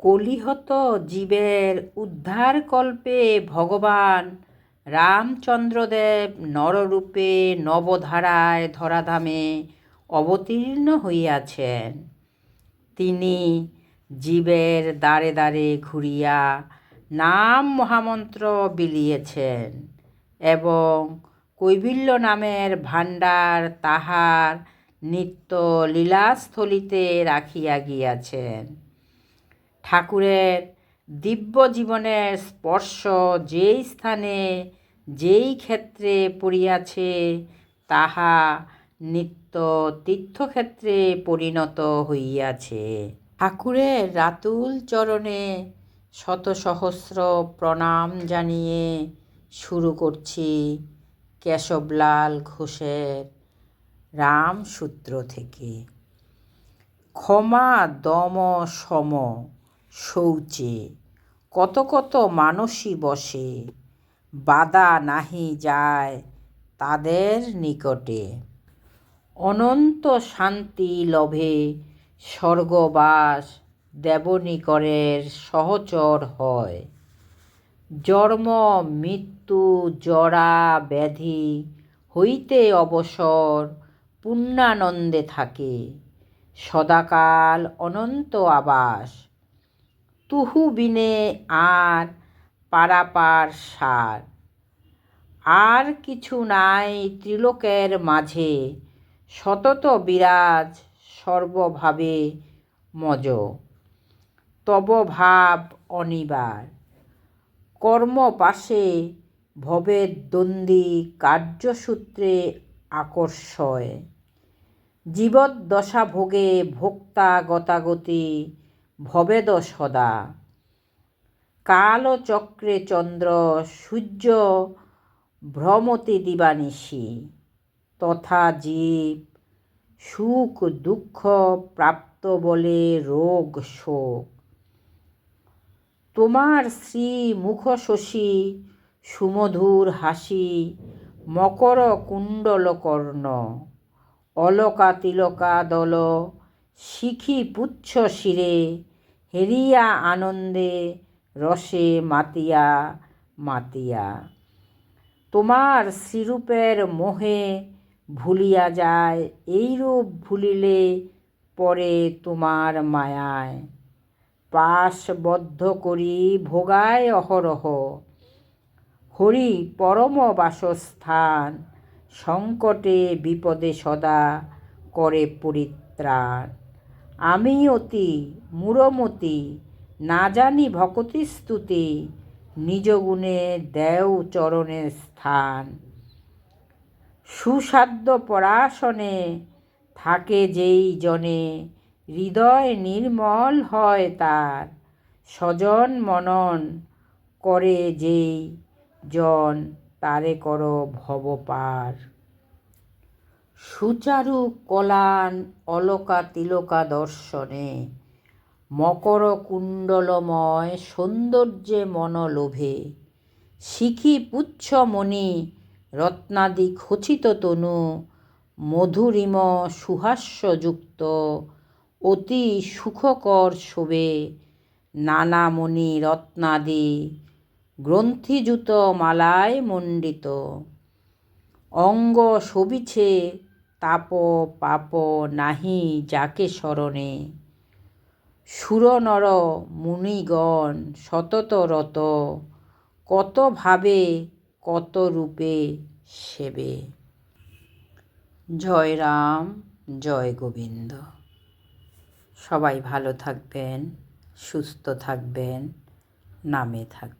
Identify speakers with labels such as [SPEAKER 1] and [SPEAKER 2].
[SPEAKER 1] কলিহত জীবের উদ্ধারকল্পে ভগবান রামচন্দ্রদেব নররূপে নবধারায় ধরাধামে অবতীর্ণ হইয়াছেন। তিনি জীবের দ্বারে দ্বারে ঘুরিয়া নাম মহামন্ত্র বিলিয়েছেন এবং কৈবিল্য নামের ভাণ্ডার তাহার নিত্য লীলাস্থলিতে রাখিয়া গিয়াছেন। ঠাকুরের দিব্য জীবনের স্পর্শ যেই স্থানে, যেই ক্ষেত্রে পড়িয়াছে, তাহা নিত্য তীর্থক্ষেত্রে পরিণত হইয়াছে। ঠাকুরের রাতুল চরণে শত সহস্র প্রণাম জানিয়ে শুরু করছি কেশবলাল ঘোষের রামসূত্র থেকে। ক্ষমা দম সম শৌচে, কত কত মানসী বসে, বাধা নাহি যায় তাদের নিকটে। অনন্ত শান্তি লভে স্বর্গবাস দেবনিকরের সহচর হয়। জন্ম, মৃত্যু, জরা, ব্যাধি হইতে অবসর পুণ্যানন্দে থাকে। সদাকাল অনন্ত আবাস তুহু বিনে আর পারাপার সার। আর কিছু নাই ত্রিলোকের মাঝে, সতত বিরাজ সর্বভাবে মজ। তব ভাব অনিবার, কর্মপাশে ভবের দ্বন্দ্বী কার্যসূত্রে আকর্ষয়। জীবদ্দশা ভোগে ভোক্তা গতাগতি ভবেদ সদা। কালচক্রে চন্দ্র, সূর্য, ভ্রমতি দিবানিশি। তথা জীব, সুখ, দুঃখ প্রাপ্ত বলে রোগ, শোক। তোমার শ্রী মুখশশী, সুমধুর হাসি, মকর কুণ্ডল কর্ণ অলকা তিলকা দল, শিখি পুচ্ছ শিরে হেরিয়া আনন্দে রসে মাতিয়া মাতিয়া। তোমার শ্রীরূপের মোহে ভুলিয়া যায়, এইরূপ ভুলিলে পরে তোমার মায়ায়। পাশবদ্ধ করি ভোগায় অহরহ। হরি পরম বাসস্থান, সংকটে বিপদে সদা করে পরিত্রাণ। আমি অতি মূরমতি, না জানি ভকতি স্তুতি, নিজ গুণে দেও চরণের স্থান। সুসাধ্য পরাশনে থাকে যেই জনে, হৃদয় নির্মল হয় তার। স্বজন মনন করে যেই জন, তারে কর ভবপার সুচারু কলান অলকা তিলকা দর্শনে। মকর কুণ্ডলময় সৌন্দর্যে মনলোভে। শিখি পুচ্ছমণি রত্নাদি খচিত তনু, মধুরিম সুহাস্যযুক্ত, অতি সুখকর শোভে নানামণি রত্নাদি গ্রন্থিযুত মালায় মণ্ডিত। অঙ্গ শোভিছে তাপ পাপ নাহি যাকে স্মরণে। সুরনর মুনিগণ সতত রত, কত ভাবে, কত রূপে সেবে। জয় রাম, জয় গোবিন্দ। সবাই ভালো থাকবেন, সুস্থ থাকবেন, নামে থাকবেন।